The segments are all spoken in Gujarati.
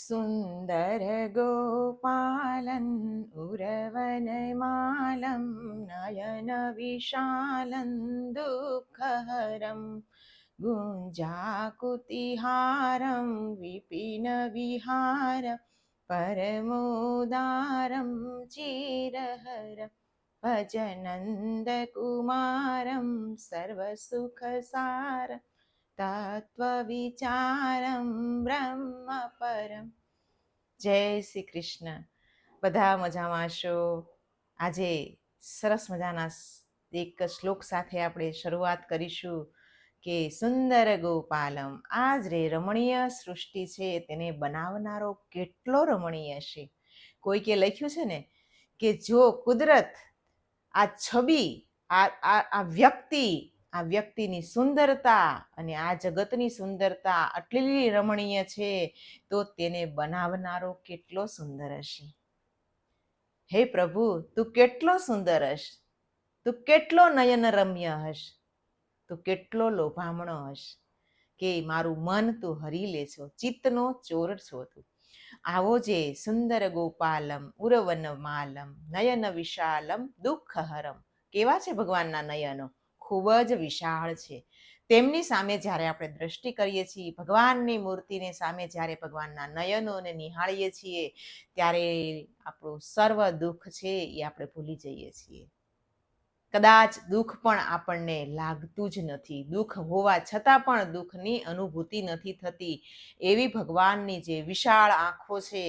સુંદર ગોપાલન ઉરવનમાલમ નયન વિશાલં દુઃખહરમ ગુંજાકુતિહારમ વિપિન વિહાર પરમોદારમ ચિરહર ભજનંદકુમારમ સર્વસુખસાર તત્વવિચારમ બ્રહ્મપરમ જય શ્રી કૃષ્ણ બધા મજામાં છો? આજે સરસ મજાના એક શ્લોક સાથે આપણે શરૂઆત કરીશું કે સુંદર ગોપાલમ આ રે રમણીય સૃષ્ટિ છે, તેને બનાવનારો કેટલો રમણીય છે? કોઈ કે લખ્યું છે ને કે જો કુદરત આ છબી આ આ વ્યક્તિ આ વ્યક્તિની સુંદરતા અને આ જગતની સુંદરતા આટલી રમણીય છે, તો તેને બનાવનારો કેટલો સુંદર હશે. હે પ્રભુ, તું કેટલો સુંદર હશ. તું કેટલો નયન રમ્ય હશ. તું કેટલો લોભામણો હશ. કે મારું મન તું હરી લે છો, ચિત્તનો ચોર છો તું. આવો જે સુંદર ગોપાલમ, ઉરવન માલમ, નયન વિશાલમ, દુઃખહરમ. કેવા છે ભગવાનના નયનો? ખૂબ જ વિશાળ છે. તેમની સામે જ્યારે આપણે દ્રષ્ટિ કરીએ છીએ, ભગવાનની મૂર્તિને સામે જ્યારે ભગવાનના નયનોને નિહાળીએ છીએ, ત્યારે આપણું સર્વ દુઃખ છે એ આપણે ભૂલી જઈએ છીએ. કદાચ દુઃખ પણ આપણને લાગતું જ નથી. દુઃખ હોવા છતાં પણ દુઃખની અનુભૂતિ નથી થતી. એવી ભગવાનની જે વિશાળ આંખો છે,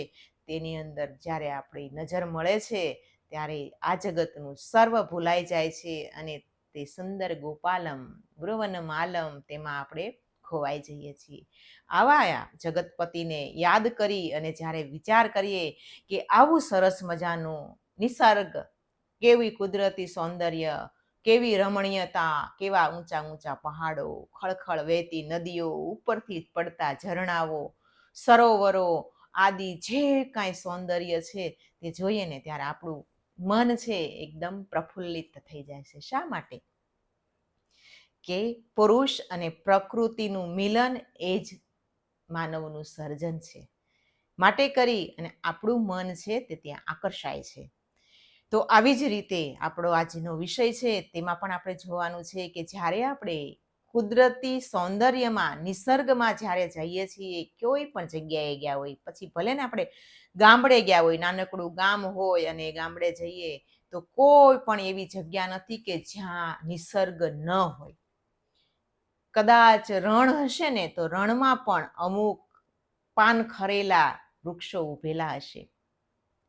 તેની અંદર જ્યારે આપણી નજર મળે છે, ત્યારે આ જગતનું સર્વ ભૂલાઈ જાય છે અને તે સુંદર ગોપાલમ ગૃવન માલમ તેમાં આપણે ખોવાઈ જઈએ છીએ. આવા જગતપતિને યાદ કરી અને જ્યારે વિચાર કરીએ કે આવું સરસ મજાનું નિસર્ગ, કેવી કુદરતી સૌંદર્ય, કેવી રમણીયતા, કેવા ઊંચા ઊંચા પહાડો, ખળખળ વહેતી નદીઓ, ઉપરથી પડતા ઝરણાઓ, સરોવરો આદિ જે કાંઈ સૌંદર્ય છે તે જોઈએ ને ત્યારે આપણું મન છે એકદમ પ્રફુલ્લિત થઈ જાય છે. શા માટે? કે પુરુષ અને પ્રકૃતિનું મિલન એ જ માનવનું સર્જન છે. માટે કરી અને આપણું મન છે તે ત્યાં આકર્ષાય છે. તો આવી જ રીતે આપણો આજનો વિષય છે તેમાં પણ આપણે જોવાનું છે કે જ્યારે આપણે કુદરતી સૌંદર્યમાં, નિસર્ગમાં જ્યારે જઈએ છીએ, કોઈ પણ જગ્યાએ ગયા હોય, પછી ભલે ને આપણે ગામડે ગયા હોય, નાનકડું ગામ હોય અને ગામડે જઈએ, તો કોઈ પણ એવી જગ્યા નથી કે જ્યાં નિસર્ગ ન હોય. કદાચ રણ હશે ને, તો રણમાં પણ અમુક પાન ખરેલા વૃક્ષો ઉભેલા હશે.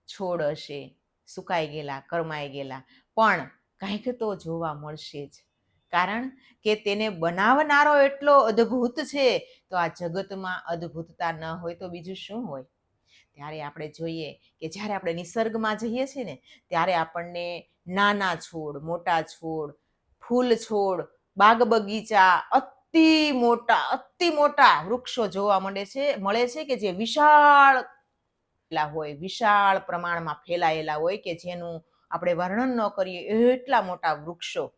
છોડ હશે, સુકાઈ ગયેલા, કરમાઈ ગયેલા. પણ કંઈક તો જોવા મળશે જ. કારણ કે તેને બનાવનારો એટલો અદ્ભુત છે, તો આ જગતમાં અદ્ભુતતા ન હોય તો બીજું શું હોય? ત્યારે આપણે જોઈએ કે જ્યારે આપણે નિસર્ગમાં જઈએ છીએ ને, ત્યારે આપણને નાના છોડ, મોટા છોડ, ફૂલ છોડ બાગ બગીચા અતિ મોટા અતિ મોટા વૃક્ષો જોવા મળે છે મળે છે કે જે વિશાળ હોય, વિશાળ પ્રમાણમાં ફેલાયેલા હોય કે જેનું આપણે વર્ણન ન કરીએ એટલા મોટા વૃક્ષો.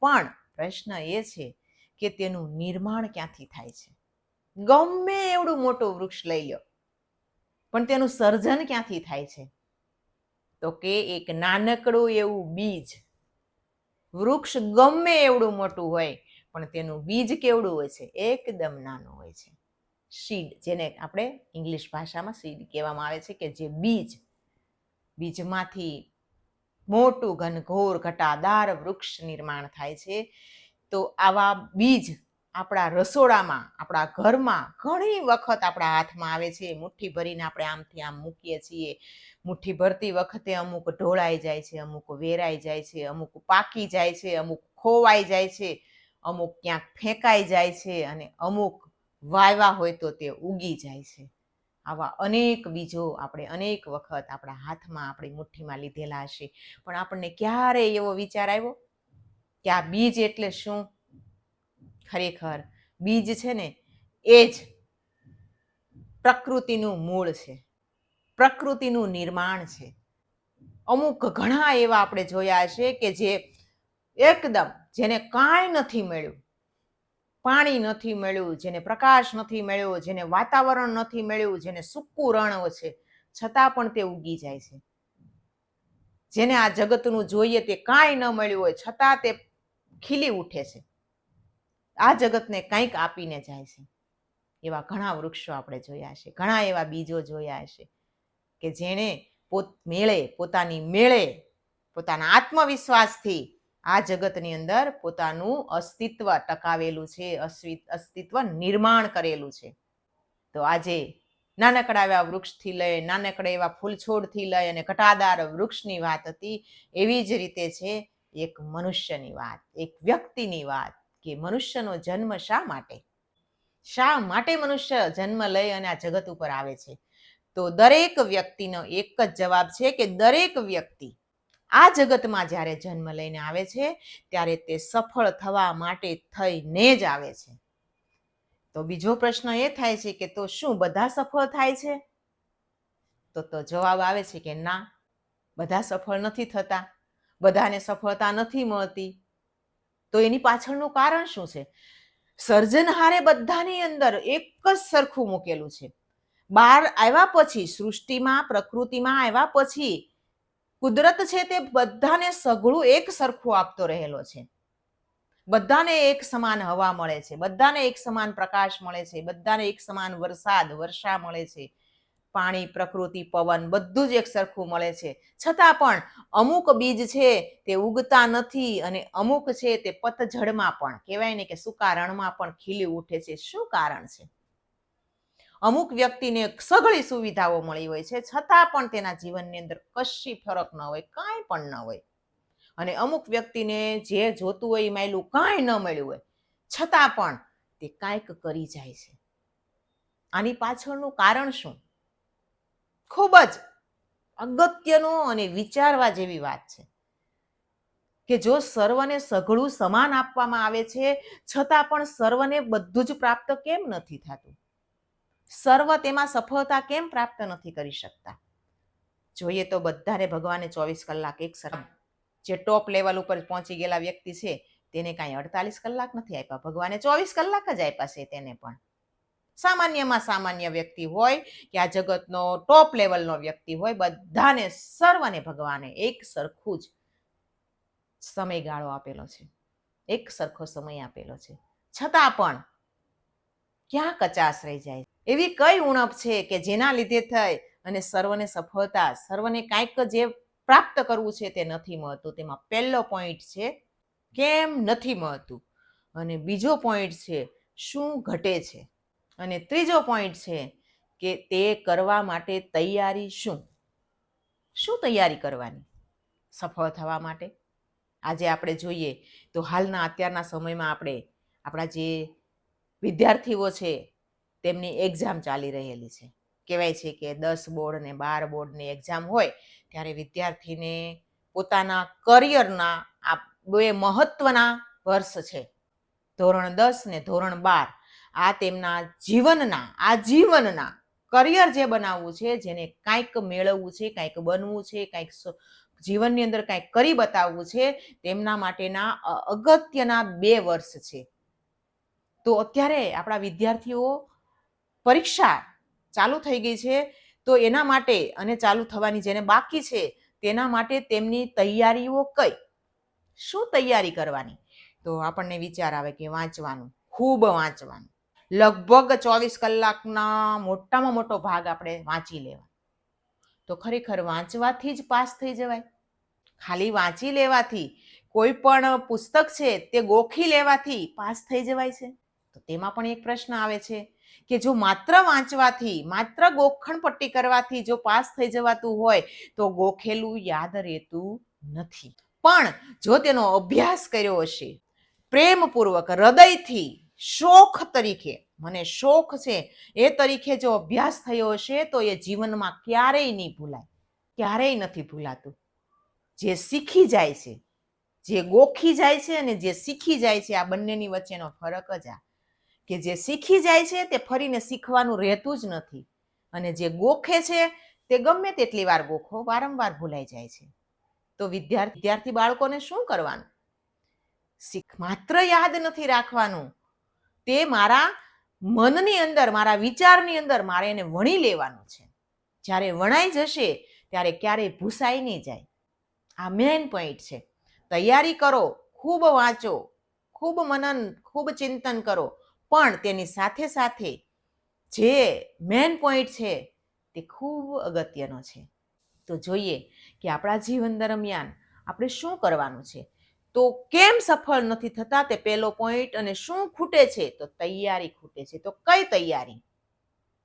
પણ પ્રશ્ન એ છે કે તેનું નિર્માણ ક્યાંથી થાય છે? ગમે એવડું મોટું વૃક્ષ લઈ લો, પણ તેનું સર્જન ક્યાંથી થાય છે? તો કે એક નાનકડું એવું બીજ વૃક્ષ ગમે એવડું મોટું હોય, પણ તેનું બીજ કેવડું હોય છે? એકદમ નાનું હોય છે. સીડ, જેને આપણે ઇંગ્લિશ ભાષામાં સીડ કહેવામાં આવે છે કે જે બીજ, બીજમાંથી મોટું ઘનઘોર ઘટાદાર વૃક્ષ નિર્માણ થાય છે. તો આવા બીજ આપણા રસોડામાં, આપણા ઘરમાં ઘણી વખત આપણા હાથમાં આવે છે. મુઠ્ઠી ભરીને આપણે આમથી આમ મૂકીએ છીએ. મુઠ્ઠી ભરતી વખતે અમુક ઢોળાઈ જાય છે, અમુક વેરાઈ જાય છે, અમુક પાકી જાય છે, અમુક ખોવાઈ જાય છે, અમુક ક્યાંક ફેંકાઈ જાય છે અને અમુક વાયવા હોય તો તે ઉગી જાય છે. આવા અનેક બીજો આપણે અનેક વખત આપણા હાથમાં આપણી મુઠ્ઠીમાં લીધેલા હશે. પણ આપણને ક્યારે એવો વિચાર આવ્યો? કે આ બીજ એટલે શું? ખરેખર બીજ છે ને, એ જ પ્રકૃતિનું મૂળ છે. પ્રકૃતિનું નિર્માણ છે. અમુક ઘણા એવા આપણે જોયા છે કે જે એકદમ જેને કાંઈ નથી મળ્યું, પાણી નથી મળ્યું, જેને પ્રકાશ નથી મળ્યો, જેને વાતાવરણ નથી મળ્યું, જેને સૂકું રણ છે, છતાં પણ તે ઉગી જાય છે. જેને આ જગતનું જોઈએ તે કાંઈ ન મળ્યું હોય, છતાં તે ખીલી ઉઠે છે. આ જગતને કંઈક આપીને જાય છે. એવા ઘણા વૃક્ષો આપણે જોયા છે, ઘણા એવા બીજો જોયા હશે કે જેણે પોત, મેળે, પોતાની મેળે, પોતાના આત્મવિશ્વાસથી આ જગતની અંદર પોતાનું અસ્તિત્વ ટકાવેલું છે અસ્તિત્વ નિર્માણ કરેલું છે. તો આજે નાનકડા એવા વૃક્ષથી લઈ, નાનકડા એવા ફૂલછોડથી લઈ અને ઘટાદાર વૃક્ષની વાત હતી, એવી જ રીતે છે એક મનુષ્યની વાત, એક વ્યક્તિની વાત. કે મનુષ્યનો જન્મ શા માટે? શા માટે મનુષ્ય જન્મ લઈ અને આ જગત ઉપર આવે છે? તો દરેક વ્યક્તિનો એક જ જવાબ છે કે દરેક વ્યક્તિ આ જગતમાં જ્યારે જન્મ લઈને આવે છે, ત્યારે તે સફળ થવા માટે થઈને જ આવે છે. તો બીજો પ્રશ્ન એ થાય છે કે તો શું બધા સફળ થાય છે? તો તો જવાબ આવે છે કે ના, બધા સફળ નથી થતા, બધાને સફળતા નથી મળતી. તો એની પાછળનું કારણ શું છે? સર્જનહારે બધાની અંદર એક જ સરખું મૂકેલું છે. બહાર આવ્યા પછી, સૃષ્ટિમાં, પ્રકૃતિમાં આવ્યા પછી કુદરત છે તે બધાને સઘળું એક સરખું આપતો રહેલો છે. બધાને એક સમાન હવા મળે છે. બધાને એક સમાન પ્રકાશ મળે છે. બધાને એક સમાન વરસાદ, વર્ષા મળે છે. પાણી, પ્રકૃતિ, પવન બધું જ એક સરખું મળે છે. છતાં પણ અમુક બીજ છે તે ઉગતા નથી અને અમુક છે તે પતઝડમાં પણ. કહેવાય ને કે સુકારણમાં પણ ખીલી ઉઠે છે. શું કારણ છે? અમુક વ્યક્તિને સઘળી સુવિધાઓ મળી હોય છે. છતાં પણ તેના જીવનની અંદર કશી ફરક ન હોય, કાંઈ પણ ન હોય. અને અમુક વ્યક્તિને જે જોતું હોય એ માયલું કાંઈ ન મળ્યું હોય. છતાં પણ તે કાંઈક કરી જાય છે. આની પાછળનું કારણ શું? ખૂબ જ અગત્યનો અને વિચારવા જેવી વાત છે કે જો સર્વને સઘળું સમાન આપવામાં આવે છે, છતાં પણ સર્વને બધું જ પ્રાપ્ત કેમ નથી થતું? સર્વ તેમાં સફળતા કેમ પ્રાપ્ત નથી કરી શકતા? જોઈએ તો બધાને ભગવાને ચોવીસ કલાક એક સર જે ટોપ લેવલ ઉપર પહોંચી ગયેલા વ્યક્તિ છે, તેને કાંઈ અડતાલીસ કલાક નથી આપ્યા. ભગવાને ચોવીસ કલાક જ આપ્યા છે તેને પણ. સામાન્યમાં સામાન્ય વ્યક્તિ હોય કે આ જગતનો ટોપ લેવલનો વ્યક્તિ હોય, બધાને સર્વને ભગવાને એક સરખું જ સમયગાળો આપેલો છે. એક સરખો સમય આપેલો છે. છતાં પણ ક્યાં કચાશ રહી જાય? એવી કઈ ઉણપ છે કે જેના લીધે થઈ અને સર્વને સફળતા, સર્વને કાંઈક જે પ્રાપ્ત કરવું છે તે નથી મળતું. તેમાં પહેલો પોઈન્ટ છે કેમ નથી મળતું? અને બીજો પોઈન્ટ છે શું ઘટે છે? અને ત્રીજો પોઈન્ટ છે કે તે કરવા માટે તૈયારી શું? શું તૈયારી કરવાની? સફળ થવા માટે? આજે આપણે જોઈએ તો હાલના અત્યારના સમયમાં આપણે આપણા જે વિદ્યાર્થીઓ છે તેમની એક્ઝામ ચાલી રહેલી છે. કહેવાય છે કે દસ બોર્ડ ને બાર બોર્ડની એક્ઝામ હોય ત્યારે વિદ્યાર્થીને પોતાના કરિયરના આ બે મહત્વના વર્ષ છે. ધોરણ દસ ને ધોરણ બાર આ તેમના જીવનના, આ જીવનના કરિયર જે બનાવવું છે, જેને કાંઈક મેળવવું છે, કાંઈક બનવું છે, કાંઈક જીવનની અંદર કાંઈક કરી બતાવવું છે, તેમના માટેના અગત્યના બે વર્ષ છે. તો અત્યારે આપણા વિદ્યાર્થીઓ પરીક્ષા ચાલુ થઈ ગઈ છે, તો એના માટે અને ચાલુ થવાની જેને બાકી છે, તેના માટે તેમની તૈયારીઓ કઈ? શું તૈયારી કરવાની? તો આપણને વિચાર આવે કે વાંચવાનું, ખૂબ વાંચવાનું. લગભગ ચોવીસ કલાકના મોટામાં મોટો ભાગ આપણે વાંચી લેવા. તો ખરેખર વાંચવાથી જ પાસ થઈ જવાય. ખાલી વાંચી લેવાથી કોઈ પણ પુસ્તક છે તે ગોખી લેવાથી પાસ થઈ જવાય છે. તો તેમાં પણ એક પ્રશ્ન આવે છે કે જો માત્ર વાંચવાથી, માત્ર ગોખણ પટ્ટી કરવાથી જો પાસ થઈ જવાતું હોય, તો ગોખેલું યાદ રહેતું નથી. પણ જો તેનો અભ્યાસ કર્યો હશે, પ્રેમપૂર્વક, હૃદયથી શોખ તરીકે, મને શોખ છે, એ તરીકે જો અભ્યાસ થયો હશે તો એ જીવનમાં ક્યારેય નહીં ભૂલાય, ક્યારેય નથી ભૂલાતું. જે શીખી જાય છે, જે ગોખી જાય છે અને જે શીખી જાય છે, આ બંનેની વચ્ચેનો ફરક જ આ. કે જે શીખી જાય છે તે ફરીને શીખવાનું રહેતું જ નથી અને જે ગોખે છે તે ગમે તેટલી વાર ગોખો, વારંવાર ભૂલાઈ જાય છે. તો વિદ્યાર્થી વિદ્યાર્થી બાળકોને શું કરવાનું? શીખ માત્ર યાદ નથી રાખવાનું તે મારા મનની અંદર, મારા વિચારની અંદર મારે એને વણી લેવાનું છે. જ્યારે વણાઈ જશે, ત્યારે ક્યારેય ભૂસાઈ નહીં જાય. આ મેઇન પોઈન્ટ છે. તૈયારી કરો, ખૂબ વાંચો, ખૂબ મનન, ખૂબ ચિંતન કરો. પણ તેની સાથે સાથે જે મેઇન પોઈન્ટ છે, તે ખૂબ અગત્યનો છે. તો જોઈએ કે આપણા જીવન દરમિયાન આપણે શું કરવાનું છે? તો કેમ સફળ નથી થતા તે પહેલો પોઈન્ટ અને શું ખૂટે છે તો તૈયારી ખૂટે છે. તો કઈ તૈયારી?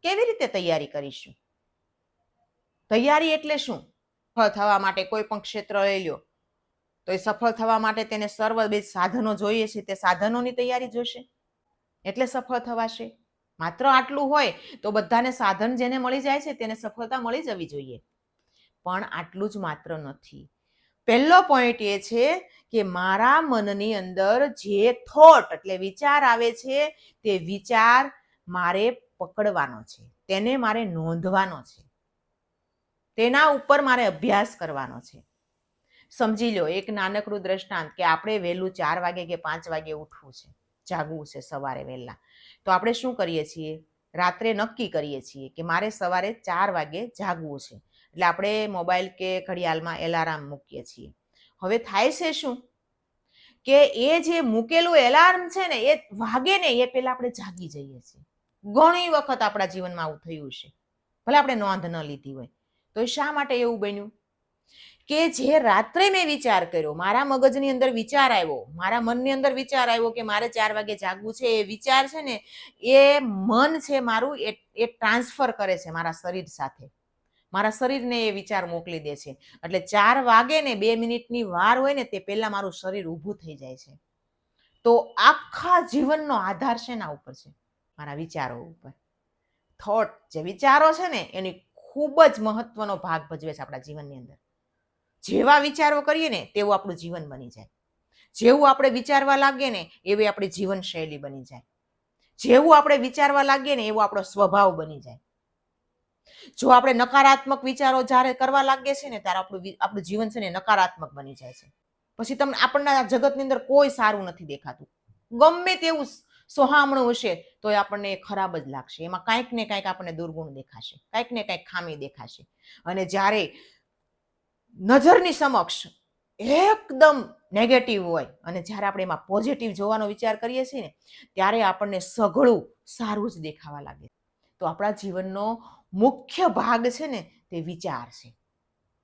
કેવી રીતે તૈયારી કરીશું? તૈયારી એટલે શું? સફળ થવા માટે કોઈ પણ ક્ષેત્ર લઈ લો તો એ સફળ થવા માટે તેને સર્વ બે સાધનો જોઈએ છે. તે સાધનોની તૈયારી જોશે. એટલે સફળ થવાશે. માત્ર આટલું હોય તો બધાને સાધન જેને મળી જાય છે તેને સફળતા મળી જવી જોઈએ. પણ આટલું જ માત્ર નથી. પહેલો પોઈન્ટ એ છે કે મારા મનની અંદર જે થોટ એટલે વિચાર આવે છે, તે વિચાર મારે પકડવાનો છે. તેને મારે નોંધવાનો છે. તેના ઉપર મારે અભ્યાસ કરવાનો છે. સમજી લો એક નાનકડું દ્રષ્ટાંત કે આપણે વહેલું ચાર વાગે કે પાંચ વાગે ઉઠવું છે, જાગવું છે સવારે વહેલા. તો આપણે શું કરીએ છીએ? રાત્રે નક્કી કરીએ છીએ કે મારે સવારે ચાર વાગે જાગવું છે. એટલે આપણે મોબાઈલ કે ઘડિયાળમાં એલાર્મ મૂકીએ છીએ. હવે થાય છે શું? કે એ જે મૂકેલું એલાર્મ છે ને, એ વાગે ને, એ પહેલાં આપણે જાગી જઈએ છીએ. ઘણી વખત આપણા જીવનમાં આવું થયું છે ભલે આપણે નોંધ ન લીધી હોય. તો શા માટે એવું બન્યું? કે જે રાત્રે મેં વિચાર કર્યો, મારા મગજની અંદર વિચાર આવ્યો, મારા મનની અંદર વિચાર આવ્યો કે મારે ચાર વાગે જાગવું છે, એ વિચાર છે ને, એ મન છે મારું એ એ ટ્રાન્સફર કરે છે મારા શરીર સાથે. મારા શરીરને એ વિચાર મોકલી દે છે. એટલે ચાર વાગે ને બે મિનિટની વાર હોય ને તે પહેલા મારું શરીર ઊભું થઈ જાય છે. તો આખા જીવનનો આધાર શેના ઉપર છે? મારા વિચારો ઉપર. થોટ જે વિચારો છે ને, એની ખૂબ જ મહત્વનો ભાગ ભજવે છે આપણા જીવનની અંદર. જેવા વિચારો કરીએ ને, તેવું આપણું જીવન બની જાય. જેવું આપણે વિચારવા લાગીએ ને, એવી આપણી જીવનશૈલી બની જાય. જેવું આપણે વિચારવા લાગીએ ને, એવો આપણો સ્વભાવ બની જાય. જો આપણે નકારાત્મક વિચારો જ્યારે કરવા લાગીએ છીએ ને, ત્યારે આપણું આપણું જીવન છે ને નકારાત્મક બની જાય છે. પછી તમને આપણને જગતની અંદર કોઈ સારું નથી દેખાતું. ગમે તેવું સોહામણું હશે તો એ આપણને ખરાબ જ લાગશે. એમાં કાંઈક ને કાંઈક આપણને દુર્ગુણ દેખાશે. કાંઈક ને કાંઈક ખામી દેખાશે. અને જ્યારે નજરની સમક્ષ એકદમ નેગેટિવ હોય અને જ્યારે આપણે એમાં પોઝિટિવ જોવાનો વિચાર કરીએ છીએ ને, ત્યારે આપણને સઘળું સારું જ દેખાવા લાગે તો આપણા જીવનનો મુખ્ય ભાગ છે ને તે વિચાર છે.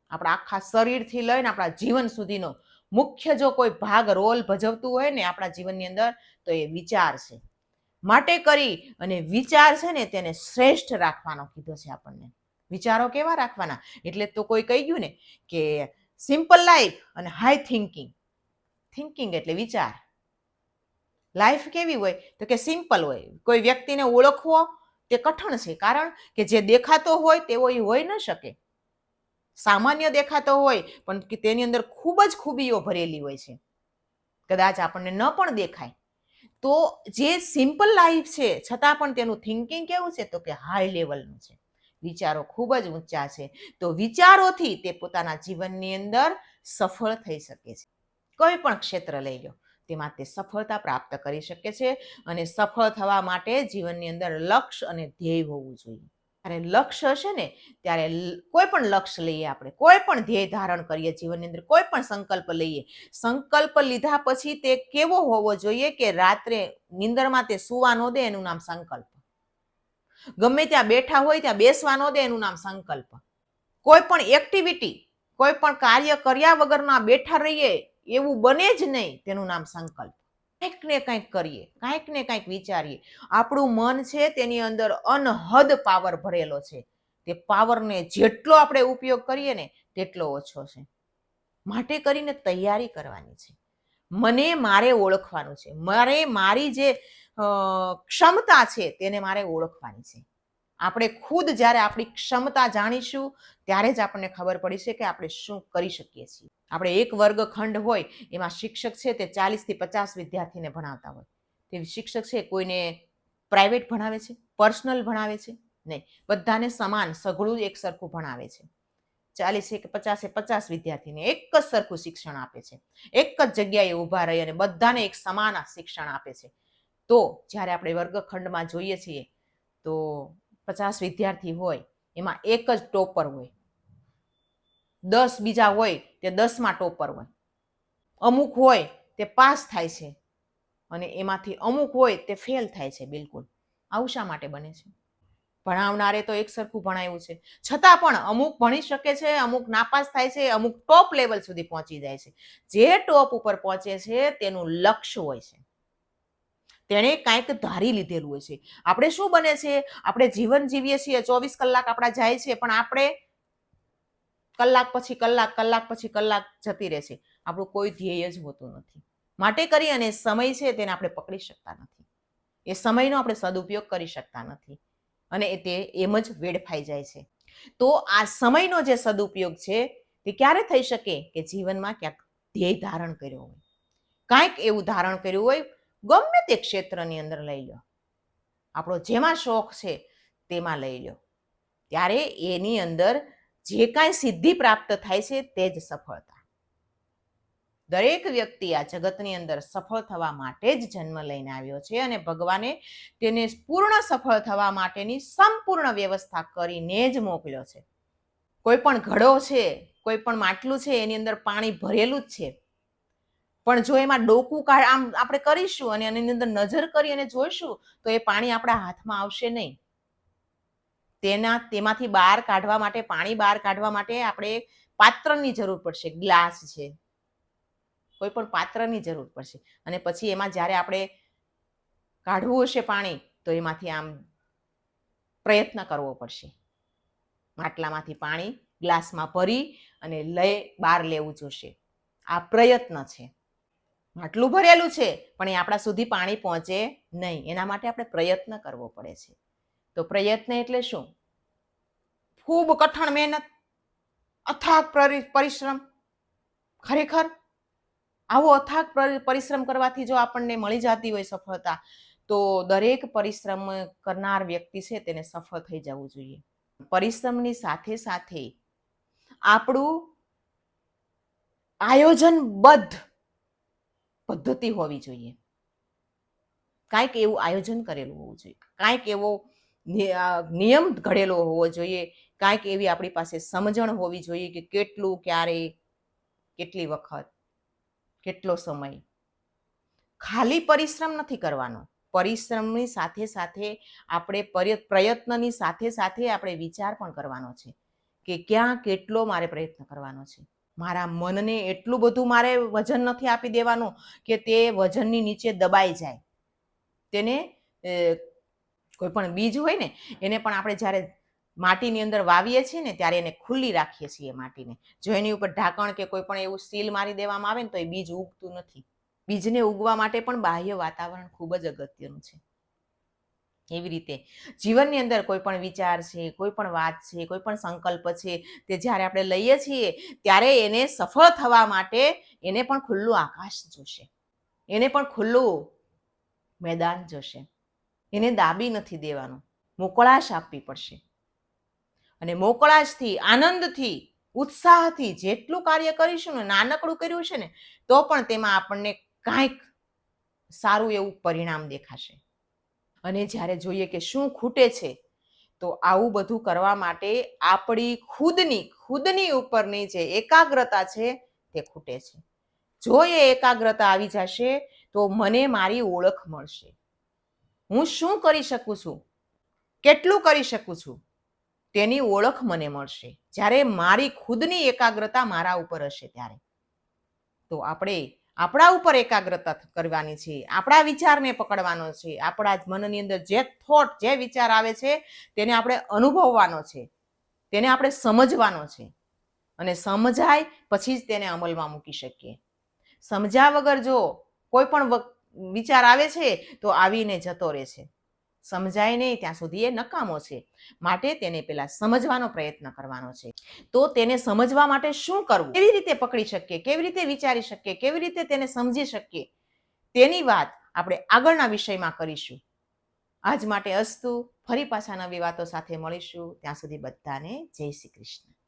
આપણા આખા શરીરથી લઈને આપણા જીવન સુધીનો મુખ્ય જો કોઈ ભાગ રોલ ભજવતું હોય ને આપણા જીવનની અંદર, તો એ વિચાર છે. માટે કરી અને વિચાર છે ને તેને શ્રેષ્ઠ રાખવાનો કીધો છે આપણને. વિચારો કેવા રાખવાના? એટલે તો કોઈ કહી ગયું ને કે સિમ્પલ લાઈફ અને હાઈ થિંકિંગ થિંકિંગ એટલે વિચાર. લાઈફ કેવી હોય? તો કે સિમ્પલ હોય. કોઈ વ્યક્તિને ઓળખવો તે કઠણ છે. કારણ કે જે દેખાતો હોય તેવો એ હોઈ ન શકે. સામાન્ય દેખાતો હોય, પણ તેની અંદર ખૂબ જ ખૂબીઓ ભરેલી હોય છે. કદાચ આપણને ન પણ દેખાય. તો જે સિમ્પલ લાઈફ છે, છતાં પણ તેનું થિંકિંગ કેવું છે? તો કે હાઈ લેવલનું છે. વિચારો ખૂબ જ ઊંચા છે. તો વિચારોથી તે પોતાના જીવનની અંદર સફળ થઈ શકે છે. કોઈ પણ ક્ષેત્ર લઈ લો. તેમાં તે સફળતા પ્રાપ્ત કરી શકે છે અને સફળ થવા માટે જીવનની અંદર લક્ષ્ય અને ધ્યેય હોવું જોઈએ. ત્યારે લક્ષ્ય હશે ને, ત્યારે કોઈ પણ લક્ષ્ય લઈએ આપણે, કોઈ પણ ધ્યેય ધારણ કરીએ જીવનની અંદર, કોઈ પણ સંકલ્પ લઈએ, સંકલ્પ લીધા પછી તે કેવો હોવો જોઈએ કે રાત્રે નિંદરમાં તે સુવા ન દે એનું નામ સંકલ્પ. ગમે ત્યાં બેઠા હોય ત્યાં બેસવા ન દે એનું નામ સંકલ્પ. કોઈ પણ એક્ટિવિટી કોઈ પણ કાર્ય કર્યા વગરના બેઠા રહીએ એવું બને જ નહીં તેનું નામ સંકલ્પ. કંઈક ને કંઈક કરીએ, કાંઈક ને કંઈક વિચારીએ. આપણું મન છે તેની અંદર અનહદ પાવર ભરેલો છે. તે પાવરને જેટલો આપણે ઉપયોગ કરીએ ને તેટલો ઓછો છે. માટે કરીને તૈયારી કરવાની છે. મને મારે ઓળખવાનું છે. મારે મારી જે ક્ષમતા છે તેને મારે ઓળખવાની છે. આપણે ખુદ જ્યારે આપણી ક્ષમતા જાણીશું, ત્યારે જ આપણને ખબર પડી છે કે આપણે શું કરી શકીએ છીએ. આપણે એક વર્ગખંડ હોય, એમાં શિક્ષક છે તે ચાલીસથી પચાસ વિદ્યાર્થીને ભણાવતા હોય. તે શિક્ષક છે કોઈને પ્રાઇવેટ ભણાવે છે, પર્સનલ ભણાવે છે? નહીં. બધાને સમાન, સઘળું એક સરખું ભણાવે છે. ચાલીસ એક પચાસે પચાસ વિદ્યાર્થીને એક જ સરખું શિક્ષણ આપે છે. એક જ જગ્યાએ ઊભા રહી અને બધાને એક સમાન શિક્ષણ આપે છે. તો જ્યારે આપણે વર્ગખંડમાં જોઈએ છીએ, તો પચાસ વિદ્યાર્થી હોય, એમાં એક જ ટોપર હોય. દસ બીજા હોય, તે દસમાં ટોપર હોય. અમુક હોય, તે પાસ થાય છે. અને એમાંથી અમુક હોય, તે ફેલ થાય છે બિલકુલ. આવું શા માટે બને છે? ભણાવનારે તો એક સરખું ભણાવ્યું છે. છતાં પણ અમુક ભણી શકે છે, અમુક નાપાસ થાય છે, અમુક ટોપ લેવલ સુધી પહોંચી જાય છે. જે ટોપ ઉપર પહોંચે છે, તેનું લક્ષ્ય હોય છે. તેણે કાંઈક ધારી લીધેલું હોય છે. આપણે શું બને છે? આપણે જીવન જીવીએ છીએ, ચોવીસ કલાક આપણા જાય છે, પણ આપણે કલાક પછી કલાક કલાક પછી કલાક જતી રહે છે. આપણું કોઈ ધ્યેય જ હોતું નથી. માટે કરી અને સમય છે તેને આપણે પકડી શકતા નથી. એ સમયનો આપણે સદુપયોગ કરી શકતા નથી. અને તે એમ જ વેડફાઈ જાય છે. તો આ સમયનો જે સદુપયોગ છે તે ક્યારે થઈ શકે? કે જીવનમાં ક્યાંક ધ્યેય ધારણ કર્યો હોય. કાંઈક એવું ધારણ કર્યું હોય ગમે તે ક્ષેત્રની અંદર લઈ લો આપણો જેમાં શોખ છે તેમાં લઈ લો ત્યારે એની અંદર જે કાંઈ સિદ્ધિ પ્રાપ્ત થાય છે તે જ સફળતા. દરેક વ્યક્તિ આ જગતની અંદર સફળ થવા માટે જ જન્મ લઈને આવ્યો છે અને ભગવાને તેને પૂર્ણ સફળ થવા માટેની સંપૂર્ણ વ્યવસ્થા કરીને જ મોકલ્યો છે. કોઈ પણ ઘડો છે, કોઈ પણ માટલું છે, એની અંદર પાણી ભરેલું જ છે. પણ જો એમાં ડોકું કાઢ, આમ આપણે કરીશું અને એની અંદર નજર કરી અને જોઈશું, તો એ પાણી આપણા હાથમાં આવશે નહીં. તેના, તેમાંથી બહાર કાઢવા માટે, પાણી બહાર કાઢવા માટે આપણે પાત્રની જરૂર પડશે. ગ્લાસ છે. કોઈ પણ પાત્રની જરૂર પડશે. અને પછી એમાં જ્યારે આપણે કાઢવું હશે પાણી, તો એમાંથી આમ પ્રયત્ન કરવો પડશે. માટલામાંથી પાણી ગ્લાસમાં ભરી અને લઈ, બહાર લેવું જોશે. આ પ્રયત્ન છે. માટલું ભરેલું છે, પણ એ આપણા સુધી પાણી પહોંચે નહીં. એના માટે આપણે પ્રયત્ન કરવો પડે છે. તો પ્રયત્ન એટલે શું? ખૂબ કઠણ મહેનત, અથાગ પરી- પરિશ્રમ. ખરેખર? આવો અથાગ પરી- પરિશ્રમ કરવાથી જો આપણને મળી જતી હોય સફળતા, તો દરેક પરિશ્રમ કરનાર વ્યક્તિ છે તેને સફળ થઈ જવું જોઈએ. પરિશ્રમની સાથે સાથે આપણું આયોજનબદ્ધ પદ્ધતિ હોવી જોઈએ. કાંઈક એવું આયોજન કરેલું હોવું જોઈએ. કાંઈક એવો નિયમ ઘડેલો હોવો જોઈએ. કાંઈક એવી આપણી પાસે સમજણ હોવી જોઈએ કે કેટલું, ક્યારે, કેટલી વખત, કેટલો સમય. ખાલી પરિશ્રમ નથી કરવાનો. પરિશ્રમની સાથે સાથે આપણે પ્રયત્નની સાથે સાથે આપણે વિચાર પણ કરવાનો છે કે ક્યાં કેટલો મારે પ્રયત્ન કરવાનો છે. મારા મનને એટલું બધું મારે વજન નથી આપી દેવાનું કે તે વજનની નીચે દબાઈ જાય. તેને કોઈ પણ બીજ હોય ને, એને પણ આપણે જ્યારે માટીની અંદર વાવીએ છીએ ને, ત્યારે એને ખુલ્લી રાખીએ છીએ માટીને. જો એની ઉપર ઢાંકણ કે કોઈ પણ એવું સીલ મારી દેવામાં આવે ને, તો એ બીજ ઉગતું નથી. બીજને ઉગવા માટે પણ બાહ્ય વાતાવરણ ખૂબ જ અગત્યનું છે. એવી રીતે. જીવનની અંદર કોઈ પણ વિચાર છે, કોઈ પણ વાત છે, કોઈ પણ સંકલ્પ છે, તે જ્યારે આપણે લઈએ છીએ, ત્યારે એને સફળ થવા માટે એને પણ ખુલ્લું આકાશ જોશે. એને પણ ખુલ્લું મેદાન જોશે. એને દાબી નથી દેવાનું. મોકળાશ આપવી પડશે. અને મોકળાશથી, આનંદથી, ઉત્સાહથી જેટલું કાર્ય કરીશું ને, નાનકડું કર્યું છે ને, તો પણ તેમાં આપણને કાંઈક સારું એવું પરિણામ દેખાશે. અને જ્યારે જોઈએ કે શું ખૂટે છે, તો આવું બધું કરવા માટે આપણી ખુદની ખુદની ઉપરની જે એકાગ્રતા છે તે ખૂટે છે. જો એ એકાગ્રતા આવી જશે, તો મને મારી ઓળખ મળશે. હું શું કરી શકું છું? કેટલું કરી શકું છું? તેની ઓળખ મને મળશે. જ્યારે મારી ખુદની એકાગ્રતા મારા ઉપર હશે ત્યારે. તો આપણે આપણા ઉપર એકાગ્રતા કરવાની છે, આપણા વિચારને પકડવાનો છે, આપણા મનની અંદર જે થોટ જે વિચાર આવે છે, તેને આપણે અનુભવવાનો છે, તેને આપણે સમજવાનો છે. અને સમજાય પછી જ તેને અમલમાં મૂકી શકીએ. સમજ્યા વગર જો કોઈ પણ વિચાર આવે છે, તો આવીને જતો રહે છે. સમજાય નહીં, ત્યાં સુધી એ નકામો છે. માટે તેને પહેલા સમજવાનો પ્રયત્ન કરવાનો છે. તો તેને સમજવા માટે શું કરવું? કેવી રીતે પકડી શકીએ? કેવી રીતે વિચારી શકીએ? કેવી રીતે તેને સમજી શકીએ? તેની વાત આપણે આગળના વિષયમાં કરીશું. આજ માટે અસ્તુ. ફરી પાછા નવી વાતો સાથે મળીશું. ત્યાં સુધી બધાને જય શ્રી કૃષ્ણ.